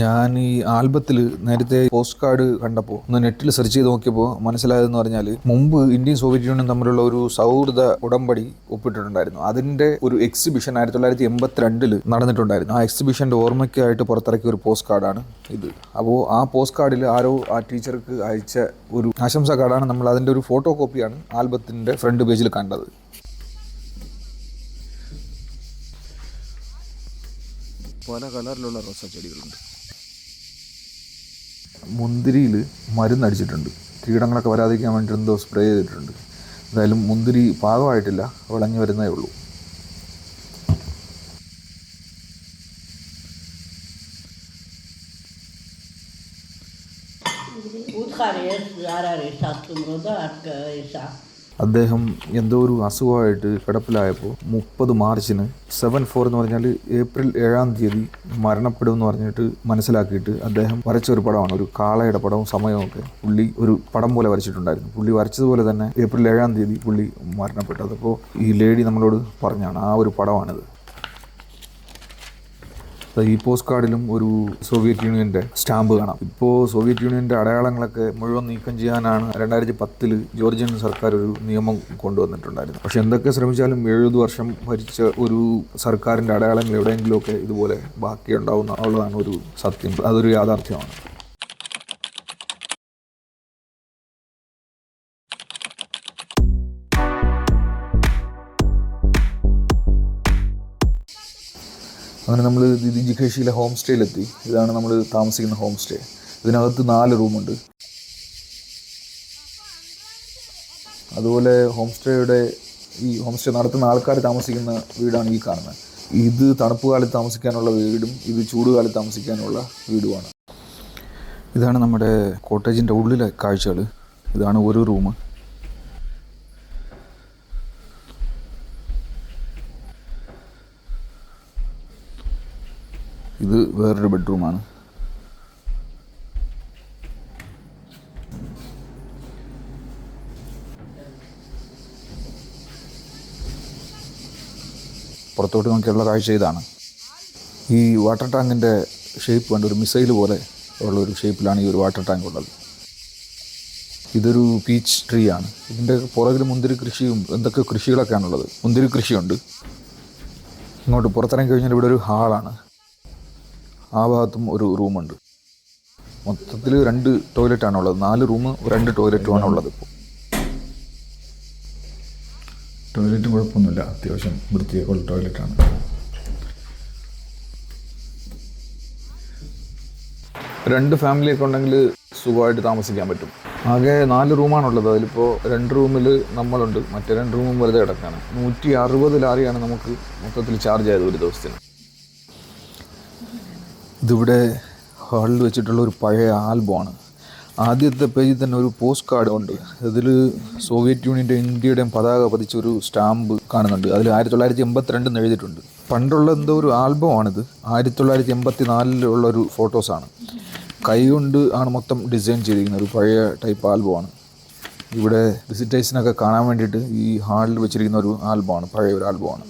ഞാൻ ഈ ആൽബത്തിൽ നേരത്തെ പോസ്റ്റ് കാർഡ് കണ്ടപ്പോൾ ഒന്ന് നെറ്റിൽ സെർച്ച് ചെയ്ത് നോക്കിയപ്പോൾ മനസ്സിലായതെന്ന് പറഞ്ഞാൽ മുമ്പ് ഇന്ത്യൻ സോവിയറ്റ് യൂണിയനും തമ്മിലുള്ള ഒരു സൗഹൃദ ഉടമ്പടി ഒപ്പിട്ടിട്ടുണ്ടായിരുന്നു. അതിന്റെ ഒരു എക്സിബിഷൻ ആയിരത്തി തൊള്ളായിരത്തി എൺപത്തിരണ്ടിൽ നടന്നിട്ടുണ്ടായിരുന്നു. ആ എക്സിബിഷന്റെ ഓർമ്മയ്ക്കായിട്ട് പുറത്തിറക്കിയ ഒരു പോസ്റ്റ് കാർഡാണ് ഇത്. അപ്പോൾ ആ പോസ്റ്റ് കാർഡിൽ ആരോ ആ ടീച്ചർക്ക് അയച്ച ഒരു ആശംസ കാർഡാണ് നമ്മൾ അതിന്റെ ഒരു ഫോട്ടോ കോപ്പിയാണ് ആൽബത്തിന്റെ ഫ്രണ്ട് പേജിൽ കണ്ടത്. പല കളറിലുള്ള റോസാ ചെടികളുണ്ട് മുന്തിരിയിൽ മരുന്നടിച്ചിട്ടുണ്ട്. കീടങ്ങളൊക്കെ വരാതിരിക്കാൻ വേണ്ടി എന്തോ സ്പ്രേ ചെയ്തിട്ടുണ്ട്. എന്തായാലും മുന്തിരി പാകമായിട്ടില്ല. വിളഞ്ഞു വരുന്നേ ഉള്ളൂ. Roda arkadaşa. അദ്ദേഹം എന്തോ ഒരു അസുഖമായിട്ട് കിടപ്പിലായപ്പോൾ മുപ്പത് മാർച്ചിന് സെവൻ ഫോർ എന്ന് പറഞ്ഞാൽ ഏപ്രിൽ ഏഴാം തീയതി മരണപ്പെടും എന്ന് പറഞ്ഞിട്ട് മനസ്സിലാക്കിയിട്ട് അദ്ദേഹം വരച്ച ഒരു പടമാണ്. ഒരു കാളയുടെ പടവും സമയവും ഒക്കെ പുള്ളി ഒരു പടം പോലെ വരച്ചിട്ടുണ്ടായിരുന്നു. പുള്ളി വരച്ചതുപോലെ തന്നെ ഏപ്രിൽ ഏഴാം തീയതി പുള്ളി മരണപ്പെട്ടത് അപ്പോൾ ഈ ലേഡി നമ്മളോട് പറഞ്ഞാണ് ആ ഒരു പടമാണിത്. ഈ പോസ്റ്റ് കാർഡിലും ഒരു സോവിയറ്റ് യൂണിയന്റെ സ്റ്റാമ്പ് കാണാം. ഇപ്പോൾ സോവിയറ്റ് യൂണിയന്റെ അടയാളങ്ങളൊക്കെ മുഴുവൻ നീക്കം ചെയ്യാനാണ് രണ്ടായിരത്തി പത്തിൽ ജോർജിയൻ സർക്കാർ ഒരു നിയമം കൊണ്ടുവന്നിട്ടുണ്ടായിരുന്നു പക്ഷെ എന്തൊക്കെ ശ്രമിച്ചാലും എഴുപത് വർഷം ഭരിച്ച ഒരു സർക്കാരിന്റെ അടയാളങ്ങൾ എവിടെയെങ്കിലുമൊക്കെ ഇതുപോലെ ബാക്കിയുണ്ടാവുന്ന ഉള്ളതാണ് ഒരു സത്യം. അതൊരു യാഥാർത്ഥ്യമാണ്. അങ്ങനെ നമ്മൾ ദിജിഖേഷിയിലെ ഹോം സ്റ്റേയിലെത്തി ഇതാണ് നമ്മൾ താമസിക്കുന്ന ഹോം സ്റ്റേ ഇതിനകത്ത് നാല് റൂമുണ്ട്. അതുപോലെ ഹോം സ്റ്റേയുടെ ഈ ഹോം സ്റ്റേ നടത്തുന്ന ആൾക്കാർ താമസിക്കുന്ന വീടാണ് ഈ കാണുന്നത്. ഇത് തണുപ്പ് കാലത്ത് താമസിക്കാനുള്ള വീടും ഇത് ചൂട് കാലത്ത് താമസിക്കാനുള്ള വീടുമാണ്. ഇതാണ് നമ്മുടെ കോട്ടേജിന്റെ ഉള്ളിലെ കാഴ്ചകൾ ഇതാണ് ഒരു റൂം ഇത് വേറൊരു ബെഡ്റൂമാണ് പുറത്തോട്ട് നോക്കിയുള്ള കാഴ്ച ഇതാണ്. ഈ വാട്ടർ ടാങ്കിന്റെ ഷേപ്പ് കണ്ട് ഒരു മിസൈൽ പോലെ ഉള്ള ഒരു ഷേപ്പിലാണ് ഈ ഒരു വാട്ടർ ടാങ്ക് ഉള്ളത്. ഇതൊരു പീച്ച് ട്രീ ആണ്. ഇതിന്റെ പുറകിൽ മുന്തിരി കൃഷിയും എന്തൊക്കെ കൃഷികളൊക്കെയാണുള്ളത്? മുന്തിരി കൃഷിയുണ്ട്. ഇങ്ങോട്ട് പുറത്തിറങ്ങി കഴിഞ്ഞാൽ ഇവിടെ ഒരു ഹാളാണ് ആ ഭാഗത്തും ഒരു റൂമുണ്ട്. മൊത്തത്തിൽ രണ്ട് ടോയ്ലറ്റാണ് ഉള്ളത് നാല് റൂം രണ്ട് ടോയ്ലറ്റുമാണ് ഉള്ളത് ഇപ്പോൾ ടോയ്ലറ്റും കുഴപ്പമൊന്നുമില്ല. അത്യാവശ്യം വൃത്തിയൊക്കെ ഉള്ള ടോയ്ലറ്റാണ് രണ്ട് ഫാമിലിയൊക്കെ ഉണ്ടെങ്കിൽ സുഖമായിട്ട് താമസിക്കാൻ പറ്റും. ആകെ നാല് റൂമാണുള്ളത് അതിലിപ്പോൾ രണ്ട് റൂമിൽ നമ്മളുണ്ട്. മറ്റേ രണ്ട് റൂമും വെറുതെ കിടക്കാണ് നൂറ്റി അറുപത് ലാറിയാണ് നമുക്ക് മൊത്തത്തിൽ ചാർജ് ആയത് ഒരു ദിവസത്തിന്. ഇതിവിടെ ഹാളിൽ വെച്ചിട്ടുള്ള ഒരു പഴയ ആൽബമാണ്. ആദ്യത്തെ പേജിൽ തന്നെ ഒരു പോസ്റ്റ് കാർഡ് ഉണ്ട്. അതിൽ സോവിയറ്റ് യൂണിയന്റെ ഇന്ത്യയുടെയും പതാക പതിച്ച ഒരു സ്റ്റാമ്പ് കാണുന്നുണ്ട്. അതിൽ ആയിരത്തി തൊള്ളായിരത്തി എൺപത്തിരണ്ട് എന്ന് എഴുതിയിട്ടുണ്ട്. പണ്ടുള്ള എന്തോ ഒരു ആൽബമാണിത്. ആയിരത്തി തൊള്ളായിരത്തി എൺപത്തി നാലിലുള്ള ഒരു ഫോട്ടോസാണ്. കൈ കൊണ്ട് ആണ് മൊത്തം ഡിസൈൻ ചെയ്തിരിക്കുന്നത്. ഒരു പഴയ ടൈപ്പ് ആൽബമാണ്. ഇവിടെ വിസിറ്റേഴ്സിനൊക്കെ കാണാൻ വേണ്ടിയിട്ട് ഈ ഹാളിൽ വെച്ചിരിക്കുന്ന ഒരു ആൽബമാണ് പഴയ ഒരു ആൽബമാണ്.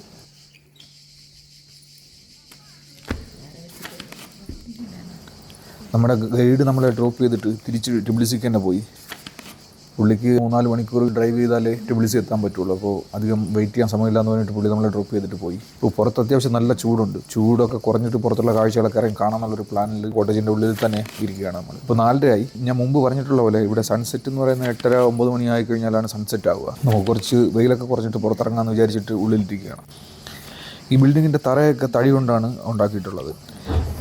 നമ്മുടെ ഗൈഡ് നമ്മളെ ഡ്രോപ്പ് ചെയ്തിട്ട് തിരിച്ച് ടിബിളിസിക്ക് തന്നെ പോയി. പുള്ളിക്ക് മൂന്നാൽ മണിക്കൂർ ഡ്രൈവ് ചെയ്താലേ ടിബിളിസി എത്താൻ പറ്റുള്ളൂ. അപ്പോൾ അധികം വെയിറ്റ് ചെയ്യാൻ സമയമില്ല എന്ന് പറഞ്ഞിട്ട് പുള്ളി നമ്മളെ ഡ്രോപ്പ് ചെയ്തിട്ട് പോയി. ഇപ്പോൾ പുറത്ത് അത്യാവശ്യം നല്ല ചൂടുണ്ട്. ചൂടൊക്കെ കുറഞ്ഞിട്ട് പുറത്തുള്ള കാഴ്ചകളൊക്കെ ഇറങ്ങി കാണാമെന്നുള്ളൊരു പ്ലാനിൽ കോട്ടേജിന്റെ ഉള്ളിൽ തന്നെ ഇരിക്കുകയാണ് നമ്മൾ ഇപ്പോൾ നാലരയായി ഞാൻ മുമ്പ് പറഞ്ഞിട്ടുള്ള പോലെ ഇവിടെ സൺസെറ്റ് എന്ന് പറയുന്ന എട്ടര ഒമ്പത് മണി ആയി കഴിഞ്ഞാലാണ് സൺസെറ്റ് ആവുക. നമുക്ക് കുറച്ച് വെയിലൊക്കെ കുറഞ്ഞിട്ട് പുറത്തിറങ്ങാമെന്ന് വിചാരിച്ചിട്ട് ഉള്ളിലിരിക്കുകയാണ്. ഈ ബിൽഡിങ്ങിന്റെ തറയൊക്കെ തടി കൊണ്ടാണ് ഉണ്ടാക്കിയിട്ടുള്ളത്.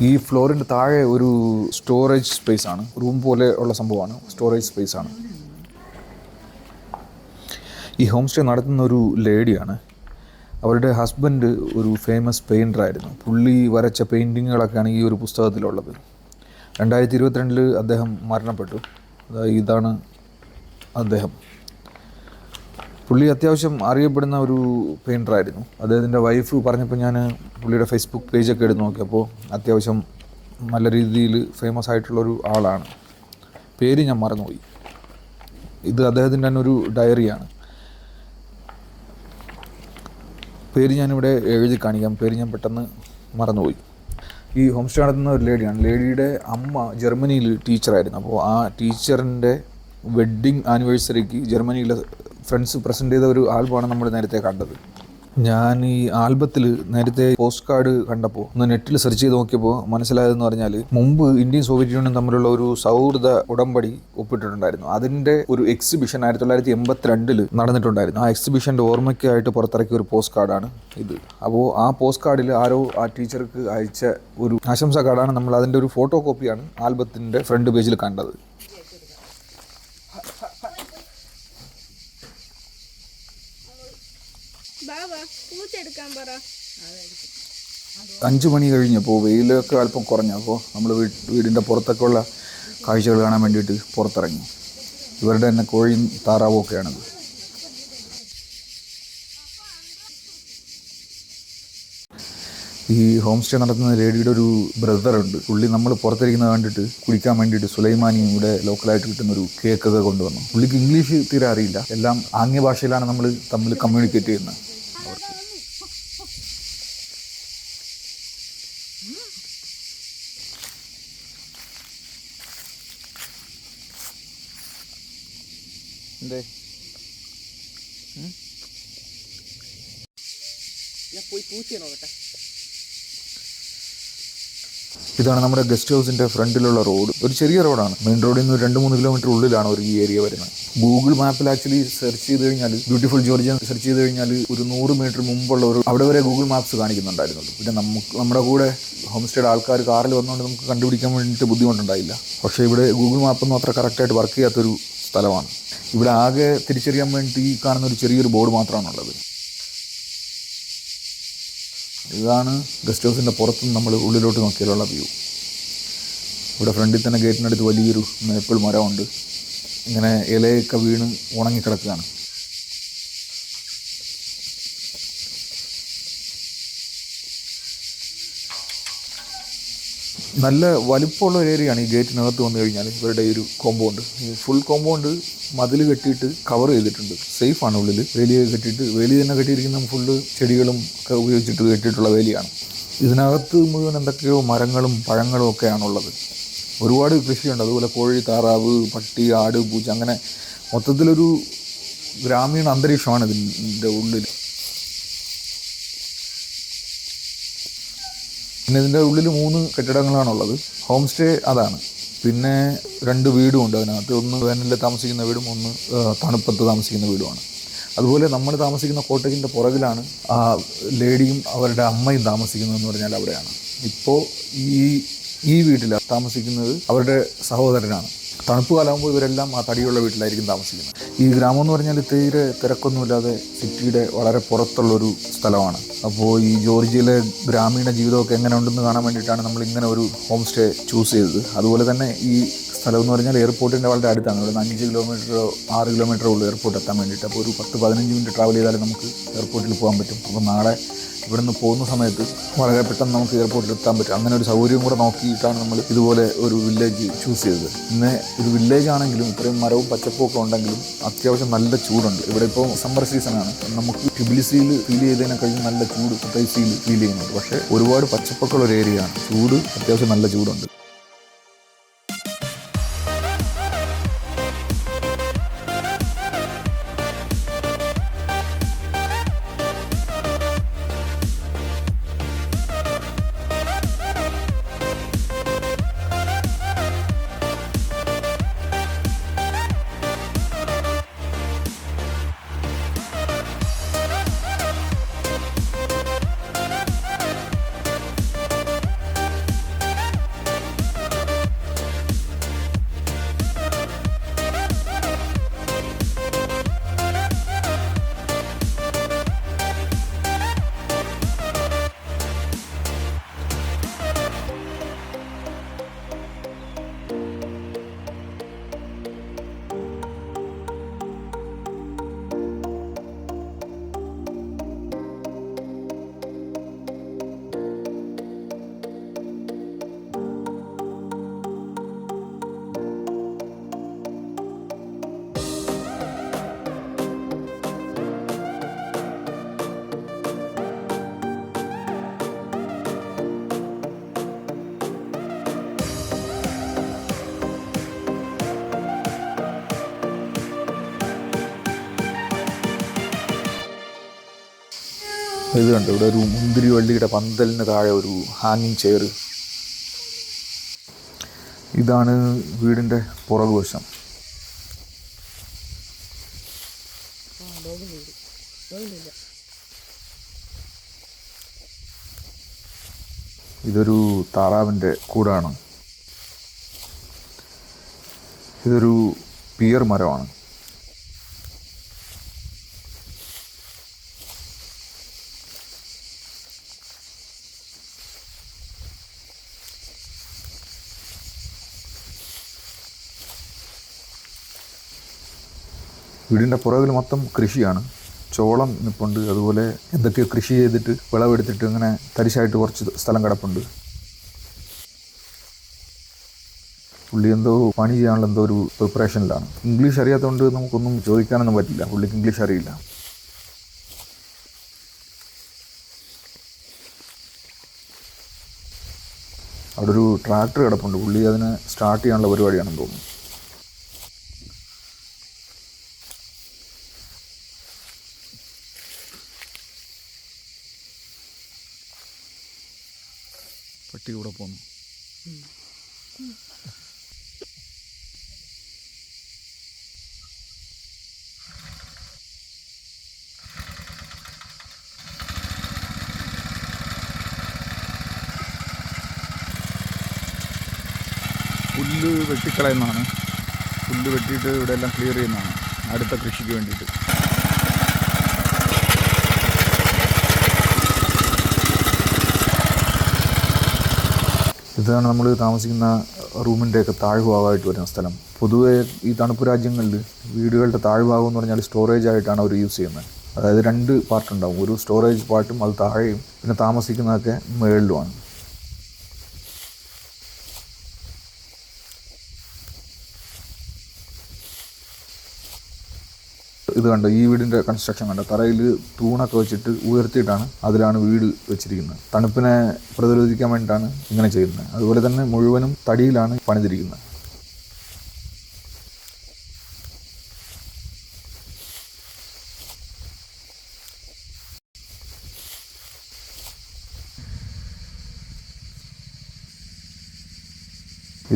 ഈ ഫ്ലോറിന്റെ താഴെ ഒരു സ്റ്റോറേജ് സ്പേസ് ആണ്. റൂം പോലെ ഉള്ള സംഭവമാണ്. സ്റ്റോറേജ് സ്പേസ് ആണ്. ഈ ഹോം സ്റ്റേ നടത്തുന്ന ഒരു ലേഡിയാണ്. അവരുടെ ഹസ്ബൻഡ് ഒരു ഫേമസ് പെയിന്റർ ആയിരുന്നു. പുള്ളി വരച്ച പെയിന്റിങ്ങുകളൊക്കെയാണ് ഈ ഒരു പുസ്തകത്തിലുള്ളത്. രണ്ടായിരത്തി ഇരുപത്തിരണ്ടിൽ അദ്ദേഹം മരണപ്പെട്ടു. ഇതാണ് അദ്ദേഹം. പുള്ളി അത്യാവശ്യം അറിയപ്പെടുന്ന ഒരു പെയിന്ററായിരുന്നു അദ്ദേഹത്തിന്റെ വൈഫ് പറഞ്ഞപ്പോൾ ഞാൻ പുള്ളിയുടെ ഫേസ്ബുക്ക് പേജൊക്കെ എടുത്ത് നോക്കിയപ്പോൾ അത്യാവശ്യം നല്ല രീതിയിൽ ഫേമസ് ആയിട്ടുള്ളൊരു ആളാണ്. പേര് ഞാൻ മറന്നുപോയി. ഇത് അദ്ദേഹത്തിന്റെ തന്നെ ഒരു ഡയറിയാണ് പേര് ഞാനിവിടെ എഴുതി കാണിക്കാം. പേര് ഞാൻ പെട്ടെന്ന് മറന്നുപോയി. ഈ ഹോം സ്റ്റേ നടത്തുന്ന ഒരു ലേഡിയാണ്. ലേഡിയുടെ അമ്മ ജർമ്മനിയിൽ ടീച്ചറായിരുന്നു. അപ്പോൾ ആ ടീച്ചറിന്റെ വെഡ്ഡിങ് ആനിവേഴ്സറിക്ക് ജർമ്മനിയിലെ ഫ്രണ്ട്സ് പ്രസന്റ് ചെയ്ത ഒരു ആൽബമാണ് നമ്മൾ നേരത്തെ കണ്ടത്. ഞാൻ ഈ ആൽബത്തിൽ നേരത്തെ പോസ്റ്റ് കാർഡ് കണ്ടപ്പോൾ ഒന്ന് നെറ്റിൽ സെർച്ച് ചെയ്ത് നോക്കിയപ്പോൾ മനസ്സിലായതെന്ന് പറഞ്ഞാൽ മുമ്പ് ഇന്ത്യൻ സോവിയറ്റ് യൂണിയൻ തമ്മിലുള്ള ഒരു സൗഹൃദ ഉടമ്പടി ഒപ്പിട്ടിട്ടുണ്ടായിരുന്നു. അതിന്റെ ഒരു എക്സിബിഷൻ ആയിരത്തി തൊള്ളായിരത്തി എൺപത്തിരണ്ടിൽ നടന്നിട്ടുണ്ടായിരുന്നു. ആ എക്സിബിഷന്റെ ഓർമ്മയ്ക്കായിട്ട് പുറത്തിറക്കിയ ഒരു പോസ്റ്റ് കാർഡാണ് ഇത്. അപ്പോൾ ആ പോസ്റ്റ് കാർഡിൽ ആരോ ആ ടീച്ചർക്ക് അയച്ച ഒരു ആശംസാ കാർഡാണ് നമ്മൾ അതിന്റെ ഒരു ഫോട്ടോ കോപ്പിയാണ് ആൽബത്തിന്റെ ഫ്രണ്ട് പേജിൽ കണ്ടത്. പൂച്ചെടുക്കാൻ പറ. അഞ്ച് മണി കഴിഞ്ഞപ്പോൾ വെയിലൊക്കെ അല്പം കുറഞ്ഞപ്പോൾ നമ്മൾ വീടിന്റെ പുറത്തൊക്കെ ഉള്ള കാഴ്ചകൾ കാണാൻ വേണ്ടിയിട്ട് പുറത്തിറങ്ങി. ഇവരുടെ തന്നെ കോഴിയും താറാവും ഒക്കെയാണത്. ഈ ഹോം സ്റ്റേ നടത്തുന്ന ലേഡിയുടെ ഒരു ബ്രദറുണ്ട്. പുള്ളി നമ്മൾ പുറത്തിരിക്കുന്നത് കണ്ടിട്ട് കുളിക്കാൻ വേണ്ടിയിട്ട് സുലൈമാനി ഇവിടെ ലോക്കലായിട്ട് കിട്ടുന്ന ഒരു കേക്കൊക്കെ കൊണ്ടുവന്നു. പുള്ളിക്ക് ഇംഗ്ലീഷ് തീരെ അറിയില്ല. എല്ലാം ആംഗ്യ ഭാഷയിലാണ് നമ്മൾ തമ്മിൽ കമ്മ്യൂണിക്കേറ്റ് ചെയ്യുന്നത്. എന്തേ ഇതാണ് നമ്മുടെ ഗസ്റ്റ് ഹൗസിന്റെ ഫ്രണ്ടിലുള്ള റോഡ്. ഒരു ചെറിയ റോഡാണ്. മെയിൻ റോഡിൽ നിന്ന് രണ്ട് മൂന്ന് കിലോമീറ്റർ ഉള്ളിലാണ് ഒരു ഈ ഏരിയ വരുന്നത്. ഗൂഗിൾ മാപ്പിൽ ആക്ച്വലി സെർച്ച് ചെയ്ത് കഴിഞ്ഞാൽ ബ്യൂട്ടിഫുൾ ജോർജിയ സെർച്ച് ചെയ്ത് കഴിഞ്ഞാൽ ഒരു നൂറ് മീറ്റർ മുമ്പുള്ള ഒരു അവിടെ വരെ ഗൂഗിൾ മാപ്സ് കാണിക്കുന്നുണ്ടായിരുന്നുള്ളൂ പിന്നെ നമുക്ക് നമ്മുടെ കൂടെ ഹോം സ്റ്റേയുടെ ആൾക്കാർ കാറിൽ വന്നുകൊണ്ട് നമുക്ക് കണ്ടുപിടിക്കാൻ വേണ്ടിയിട്ട് ബുദ്ധിമുട്ടുണ്ടായില്ല. പക്ഷേ ഇവിടെ ഗൂഗിൾ മാപ്പൊന്നും അത്ര കറക്റ്റായിട്ട് വർക്ക് ചെയ്യാത്തൊരു സ്ഥലമാണ്. ഇവിടെ ആകെ തിരിച്ചറിയാൻ വേണ്ടി കാണുന്ന ഒരു ചെറിയൊരു ബോർഡ് മാത്രമാണുള്ളത്. ഇതാണ് ഗസ്റ്റ് ഹൗസിന്റെ പുറത്ത് നമ്മൾ ഉള്ളിലോട്ട് നോക്കിയാലുള്ള വ്യൂ. ഇവിടെ ഫ്രണ്ടിൽ തന്നെ ഗേറ്റിനടുത്ത് വലിയൊരു മേപ്പിൾ മരമുണ്ട്. ഇങ്ങനെ ഇലയൊക്കെ വീണ് ഉണങ്ങിക്കിടക്കുകയാണ്. നല്ല വലിപ്പമുള്ള ഒരു ഏരിയയാണ് ഈ ഗേറ്റിനകത്ത് വന്നു കഴിഞ്ഞാൽ ഇവരുടെ ഒരു കോമ്പൗണ്ട് ഈ ഫുൾ കോമ്പൗണ്ട് മതിൽ കെട്ടിയിട്ട് കവർ ചെയ്തിട്ടുണ്ട്. സേഫ് ആണ് ഉള്ളിൽ വേലി കെട്ടിയിട്ട് വേലി തന്നെ കെട്ടിയിരിക്കുന്ന ഫുള്ള് ചെടികളും ഒക്കെ ഉപയോഗിച്ചിട്ട് കെട്ടിയിട്ടുള്ള വേലിയാണ്. ഇതിനകത്ത് മുഴുവൻ എന്തൊക്കെയോ മരങ്ങളും പഴങ്ങളും ഒക്കെയാണുള്ളത്. ഒരുപാട് കൃഷിയുണ്ട്. അതുപോലെ കോഴി താറാവ് പട്ടി ആട് പൂച്ച അങ്ങനെ മൊത്തത്തിലൊരു ഗ്രാമീണ അന്തരീക്ഷമാണ് ഇതിന്റെ ഉള്ളിൽ പിന്നെ ഇതിന്റെ ഉള്ളിൽ മൂന്ന് കെട്ടിടങ്ങളാണുള്ളത്. ഹോം സ്റ്റേ അതാണ്. പിന്നെ രണ്ട് വീടും ഉണ്ട് അതിനകത്ത്. ഒന്ന് വേനലിൽ താമസിക്കുന്ന വീടും ഒന്ന് തണുപ്പത്ത് താമസിക്കുന്ന വീടുമാണ്. അതുപോലെ നമ്മൾ താമസിക്കുന്ന കോട്ടേജിന്റെ പുറകിലാണ് ആ ലേഡിയും അവരുടെ അമ്മയും താമസിക്കുന്നതെന്ന് പറഞ്ഞാൽ അവിടെയാണ്. ഇപ്പോൾ ഈ ഈ വീട്ടിൽ താമസിക്കുന്നത് അവരുടെ സഹോദരനാണ്. തണുപ്പ് കാലമാകുമ്പോൾ ഇവരെല്ലാം ആ തടിയുള്ള വീട്ടിലായിരിക്കും താമസിക്കുന്നത്. ഈ ഗ്രാമം എന്ന് പറഞ്ഞാൽ തീരെ തിരക്കൊന്നുമില്ലാതെ സിറ്റിയുടെ വളരെ പുറത്തുള്ളൊരു സ്ഥലമാണ്. അപ്പോൾ ഈ ജോർജിയയിലെ ഗ്രാമീണ ജീവിതമൊക്കെ എങ്ങനെ ഉണ്ടെന്ന് കാണാൻ വേണ്ടിയിട്ടാണ് നമ്മൾ ഇങ്ങനെ ഒരു ഹോം സ്റ്റേ ചൂസ് ചെയ്തത്. അതുപോലെ തന്നെ ഈ സ്ഥലം എന്ന് പറഞ്ഞാൽ എയർപോർട്ടിന്റെ വളരെ അടുത്താണ്. ഒരു അഞ്ച് കിലോമീറ്ററോ ആറ് കിലോമീറ്ററോ ഉള്ളൂ എയർപോർട്ട് എത്താൻ വേണ്ടിയിട്ട്. അപ്പോൾ ഒരു പത്ത് പതിനഞ്ച് മിനിറ്റ് ട്രാവൽ ചെയ്താലും നമുക്ക് എയർപോർട്ടിൽ പോകാൻ പറ്റും. അപ്പോൾ നാളെ ഇവിടെ നിന്ന് പോകുന്ന സമയത്ത് വളരെ പെട്ടെന്ന് നമുക്ക് എയർപോർട്ടിൽ എത്താൻ പറ്റും. അങ്ങനെ ഒരു സൗകര്യം കൂടെ നോക്കിയിട്ടാണ് നമ്മൾ ഇതുപോലെ ഒരു വില്ലേജ് ചൂസ് ചെയ്തത്. ഇന്ന് ഒരു വില്ലേജ് ആണെങ്കിലും ഇത്രയും മരവും പച്ചപ്പൊക്കെ ഉണ്ടെങ്കിലും അത്യാവശ്യം നല്ല ചൂടുണ്ട്. ഇവിടെ ഇപ്പോൾ സമ്മർ സീസണാണ് നമുക്ക് ടിബിലിസിയിൽ ഫീൽ ചെയ്തതിനെ കഴിഞ്ഞ് നല്ല ചൂട് ഫീൽ ചെയ്യുന്നുണ്ട്. പക്ഷേ ഒരുപാട് പച്ചപ്പൊക്കെ ഉള്ള ഒരു ഏരിയയാണ് ചൂട് അത്യാവശ്യം നല്ല ചൂടുണ്ട്. ഇത് കണ്ടോ ഇവിടെ ഒരു മുന്തിരി വള്ളിയുടെ പന്തലിന് താഴെ ഒരു ഹാങ്ങിങ് ചെയർ ഇതാണ് വീടിന്റെ പുറകുവശം ഇതൊരു താറാവിന്റെ കൂടാണ്. ഇതൊരു പിയർ മരമാണ്. വീടിന്റെ പുറകിൽ മൊത്തം കൃഷിയാണ്. ചോളം നിപ്പുണ്ട് അതുപോലെ എന്തൊക്കെയോ കൃഷി ചെയ്തിട്ട് വിളവെടുത്തിട്ട് ഇങ്ങനെ തരിശായിട്ട് കുറച്ച് സ്ഥലം കിടപ്പുണ്ട്. പുള്ളി എന്തോ പണി ചെയ്യാനുള്ള എന്തോ ഒരു പ്രിപ്പറേഷനിലാണ്. ഇംഗ്ലീഷ് അറിയാത്തതുകൊണ്ട് നമുക്കൊന്നും ചോദിക്കാനൊന്നും പറ്റില്ല. പുള്ളിക്ക് ഇംഗ്ലീഷ് അറിയില്ല. അവിടെ ഒരു ട്രാക്ടർ കിടപ്പുണ്ട്. പുള്ളി അതിനെ സ്റ്റാർട്ട് ചെയ്യാനുള്ള പരിപാടിയാണെന്ന് തോന്നുന്നു. പട്ടി കൂടെ പോന്നു. പുല്ല് വെട്ടിക്കളയുന്നതാണ്. പുല്ല് വെട്ടിയിട്ട് ഇവിടെ എല്ലാം ക്ലിയർ ചെയ്യുന്നതാണ്. അടുത്ത കൃഷിക്ക് വേണ്ടിയിട്ട്. ഇതാണ് നമ്മൾ താമസിക്കുന്ന റൂമിന്റെയൊക്കെ താഴ്ഭാഗമായിട്ട് വരുന്ന സ്ഥലം. പൊതുവേ ഈ തണുപ്പ് രാജ്യങ്ങളിൽ വീടുകളുടെ താഴ്ഭാഗം എന്ന് പറഞ്ഞാൽ സ്റ്റോറേജ് ആയിട്ടാണ് അവർ യൂസ് ചെയ്യുന്നത് അതായത് രണ്ട് പാർട്ട് ഉണ്ടാവും. ഒരു സ്റ്റോറേജ് പാർട്ടും അത് താഴെയും പിന്നെ താമസിക്കുന്നതൊക്കെ മുകളിലുമാണ്. ഇത് കണ്ടോ? ഈ വീടിന്റെ കൺസ്ട്രക്ഷൻ കണ്ടോ? തറയിൽ തൂണൊക്കെ വെച്ചിട്ട് ഉയർത്തിയിട്ടാണ് അതിലാണ് വീട് വെച്ചിരിക്കുന്നത്. തണുപ്പിനെ പ്രതിരോധിക്കാൻ വേണ്ടിയിട്ടാണ് ഇങ്ങനെ ചെയ്യുന്നത്. അതുപോലെ തന്നെ മുഴുവനും തടിയിലാണ് പണിതിരിക്കുന്നത്.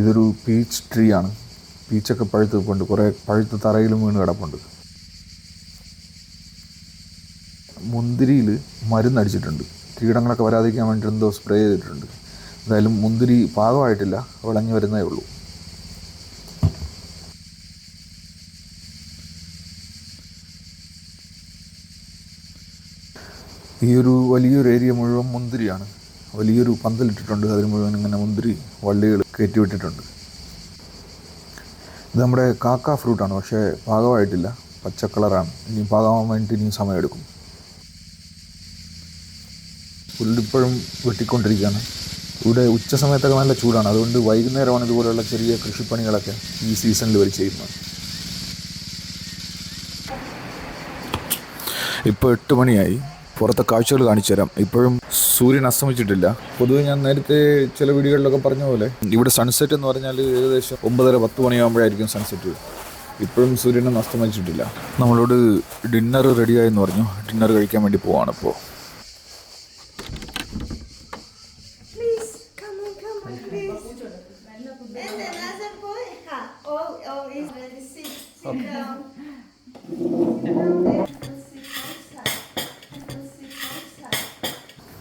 ഇതൊരു പീച്ച് ട്രീ ആണ്. പീച്ചൊക്കെ പഴുത്ത് നിൽപ്പുണ്ട് കുറേ പഴുത്ത് തറയിലും വീണ് കിടപ്പുണ്ട്. മുന്തിരിയിൽ മരുന്നടിച്ചിട്ടുണ്ട്. കീടങ്ങളൊക്കെ വരാതിരിക്കാൻ വേണ്ടി എന്തോ സ്പ്രേ ചെയ്തിട്ടുണ്ട്. എന്തായാലും മുന്തിരി പാകമായിട്ടില്ല. വിളഞ്ഞു വരുന്നേ ഉള്ളൂ. ഈ ഒരു വലിയൊരു ഏരിയ മുഴുവൻ മുന്തിരിയാണ്. വലിയൊരു പന്തലിട്ടിട്ടുണ്ട്. അതിന് മുഴുവൻ ഇങ്ങനെ മുന്തിരി വള്ളികൾ കയറ്റിവിട്ടിട്ടുണ്ട്. ഇത് നമ്മുടെ കാക്ക ഫ്രൂട്ടാണ് പക്ഷേ പാകമായിട്ടില്ല. പച്ച കളറാണ് ഇനി പാകമാവാൻ വേണ്ടി ഇനിയും സമയമെടുക്കും. പുല്ലിപ്പോഴും വെട്ടിക്കൊണ്ടിരിക്കുകയാണ്. ഇവിടെ ഉച്ച സമയത്തൊക്കെ നല്ല ചൂടാണ്. അതുകൊണ്ട് വൈകുന്നേരമാണ് ഇതുപോലെയുള്ള ചെറിയ കൃഷിപ്പണികളൊക്കെ ഈ സീസണിൽ വരെ ചെയ്യുന്നത്. ഇപ്പോൾ എട്ട് മണിയായി. പുറത്തെ കാഴ്ചകൾ കാണിച്ചു തരാം. ഇപ്പോഴും സൂര്യൻ അസ്തമിച്ചിട്ടില്ല. പൊതുവെ ഞാൻ നേരത്തെ ചില വീഡിയോകളിലൊക്കെ പറഞ്ഞ പോലെ ഇവിടെ സൺസെറ്റ് എന്ന് പറഞ്ഞാൽ ഏകദേശം ഒമ്പതര പത്ത് മണിയാകുമ്പോഴായിരിക്കും സൺസെറ്റ് ഇപ്പോഴും സൂര്യനൊന്നും അസ്തമിച്ചിട്ടില്ല. നമ്മളോട് ഡിന്നർ റെഡിയായെന്ന് പറഞ്ഞു. ഡിന്നർ കഴിക്കാൻ വേണ്ടി പോവാണ് ഇപ്പോൾ And another boy? Ha. Oh, oh, he's ready. Sit, sit down.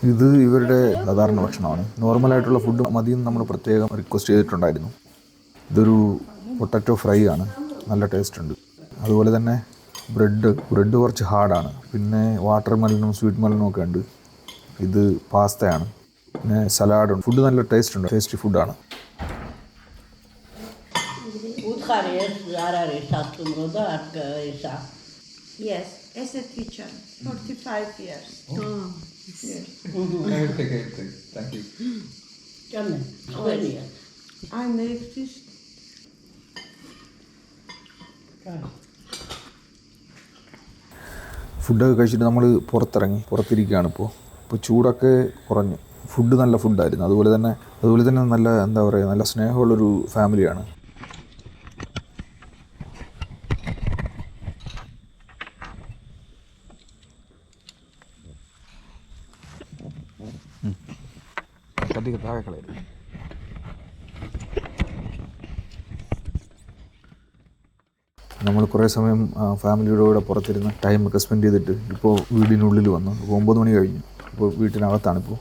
ഇത് ഇവരുടെ സാധാരണ ഭക്ഷണമാണ്. നോർമലായിട്ടുള്ള ഫുഡ് മതിയും നമ്മൾ പ്രത്യേകം റിക്വസ്റ്റ് ചെയ്തിട്ടുണ്ടായിരുന്നു. ഇതൊരു പൊട്ടറ്റോ ഫ്രൈ ആണ്. നല്ല ടേസ്റ്റ് ഉണ്ട്. അതുപോലെ തന്നെ ബ്രെഡ് ബ്രെഡ് കുറച്ച് ഹാർഡാണ് പിന്നെ വാട്ടർ മെലനും സ്വീറ്റ് മെലനും ഒക്കെ ഉണ്ട്. ഇത് പാസ്തയാണ് പിന്നെ സലാഡുണ്ട് ഫുഡ് നല്ല ടേസ്റ്റ് ഉണ്ട്. ടേസ്റ്റി ഫുഡാണ് Udhar is, zarar jest, a tu mrodarka jest. a- Yes, as a teacher, 45 years. Yes. Ciemny, słynny jest. I make this. Tak. ഫുഡൊക്കെ കഴിച്ചിട്ട് നമ്മൾ പുറത്തിറങ്ങി പുറത്തിരിക്കുകയാണ് ഇപ്പോൾ ഇപ്പോൾ ചൂടൊക്കെ കുറഞ്ഞു ഫുഡ് നല്ല ഫുഡായിരുന്നു അതുപോലെ തന്നെ അതുപോലെ തന്നെ നല്ല എന്താ പറയുക നല്ല സ്നേഹമുള്ളൊരു ഫാമിലിയാണ് പ്ലാസ്റ്റിക് താഴെ കളയരുത് നമ്മൾ കുറേ സമയം ഫാമിലിയുടെ കൂടെ പുറത്തിരുന്ന് ടൈമൊക്കെ സ്പെൻഡ് ചെയ്തിട്ട് ഇപ്പോൾ വീടിനുള്ളിൽ വന്നു. ഒമ്പത് മണി കഴിഞ്ഞു. ഇപ്പോൾ വീട്ടിനകത്താണിപ്പോൾ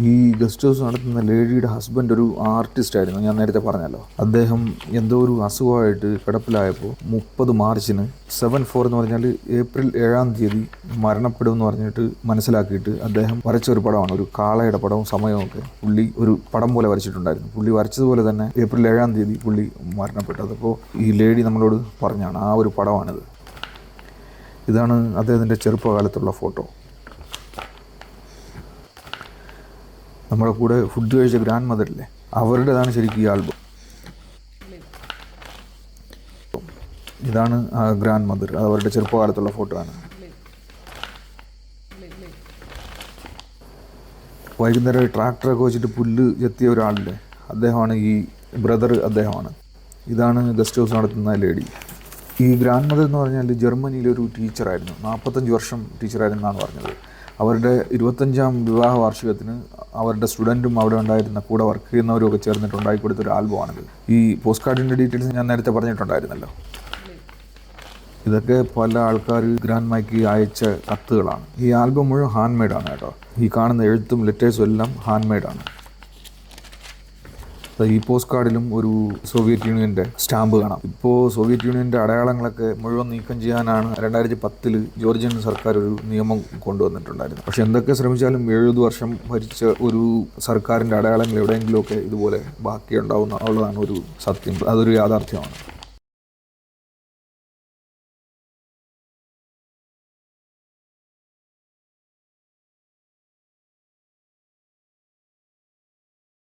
ഈ ഗസ്റ്റ് ഹൗസ് നടത്തുന്ന ലേഡിയുടെ ഹസ്ബൻഡ് ഒരു ആർട്ടിസ്റ്റ് ആയിരുന്നു. ഞാൻ നേരത്തെ പറഞ്ഞല്ലോ. അദ്ദേഹം എന്തോ ഒരു അസുഖമായിട്ട് കിടപ്പിലായപ്പോൾ മുപ്പത് മാർച്ചിന് സെവൻ ഫോർ എന്ന് പറഞ്ഞാൽ ഏപ്രിൽ ഏഴാം തീയതി മരണപ്പെടും എന്ന് പറഞ്ഞിട്ട് മനസ്സിലാക്കിയിട്ട് അദ്ദേഹം വരച്ച ഒരു പടമാണ്. ഒരു കാളയുടെ പടവും സമയവും ഒക്കെ പുള്ളി ഒരു പടം പോലെ വരച്ചിട്ടുണ്ടായിരുന്നു. പുള്ളി വരച്ചതുപോലെ തന്നെ ഏപ്രിൽ ഏഴാം തീയതി പുള്ളി മരണപ്പെട്ടത് അപ്പോൾ ഈ ലേഡി നമ്മളോട് പറഞ്ഞാണ് ആ ഒരു പടമാണിത്. ഇതാണ് അദ്ദേഹത്തിന്റെ ചെറുപ്പകാലത്തുള്ള ഫോട്ടോ. നമ്മുടെ കൂടെ ഫുഡ് കഴിച്ച ഗ്രാൻഡ് മദറില്ലേ അവരുടേതാണ് ശരിക്കും ഈ ആൽബം ഇതാണ് ഗ്രാൻഡ് മദർ അത് അവരുടെ ചെറുപ്പകാലത്തുള്ള ഫോട്ടോ ആണ്. വൈകുന്നേരം ട്രാക്ടറൊക്കെ വെച്ചിട്ട് പുല്ല് ചെത്തിയ ഒരാളില്ലേ? അദ്ദേഹമാണ് ഈ ബ്രദർ അദ്ദേഹമാണ്. ഇതാണ് ഗസ്റ്റ് ഹൗസ് നടത്തുന്ന ലേഡി ഈ ഗ്രാൻഡ് മദർ എന്ന് പറഞ്ഞാൽ ജർമ്മനിയിലെ ഒരു ടീച്ചറായിരുന്നു നാൽപ്പത്തഞ്ച് വർഷം ടീച്ചറായിരുന്നാണ് പറഞ്ഞത്. അവരുടെ ഇരുപത്തഞ്ചാം വിവാഹ വാർഷികത്തിന് അവരുടെ സ്റ്റുഡന്റും അവിടെ ഉണ്ടായിരുന്ന കൂടെ വർക്ക് ചെയ്യുന്നവരും ഒക്കെ ചേർന്നിട്ട് ഉണ്ടാക്കി കൊടുത്ത ഒരു ആൽബമാണിത്. ഈ പോസ്റ്റ് കാർഡിന്റെ ഡീറ്റെയിൽസ് ഞാൻ നേരത്തെ പറഞ്ഞിട്ടുണ്ടായിരുന്നല്ലോ. ഇതൊക്കെ പല ആൾക്കാർ ഗ്രാൻഡ് മൈക്ക് അയച്ച കത്തുകളാണ്. ഈ ആൽബം മുഴുവൻ ഹാൻഡ് മെയ്ഡാണ് കേട്ടോ. ഈ കാണുന്ന എഴുത്തും ലെറ്റേഴ്സും എല്ലാം ഹാൻഡ് മെയ്ഡാണ് ഈ പോസ്റ്റ് കാർഡിലും ഒരു സോവിയറ്റ് യൂണിയന്റെ സ്റ്റാമ്പ് കാണാം. ഇപ്പോൾ സോവിയറ്റ് യൂണിയന്റെ അടയാളങ്ങളൊക്കെ മുഴുവൻ നീക്കം ചെയ്യാനാണ് രണ്ടായിരത്തി പത്തിൽ ജോർജിയൻ സർക്കാർ ഒരു നിയമം കൊണ്ടുവന്നിട്ടുണ്ടായിരുന്നു പക്ഷെ എന്തൊക്കെ ശ്രമിച്ചാലും എഴുപത് വർഷം ഭരിച്ച ഒരു സർക്കാരിന്റെ അടയാളങ്ങൾ എവിടെയെങ്കിലുമൊക്കെ ഇതുപോലെ ബാക്കിയുണ്ടാവുന്ന ഉള്ളതാണ് ഒരു സത്യം. അതൊരു യാഥാർത്ഥ്യമാണ്.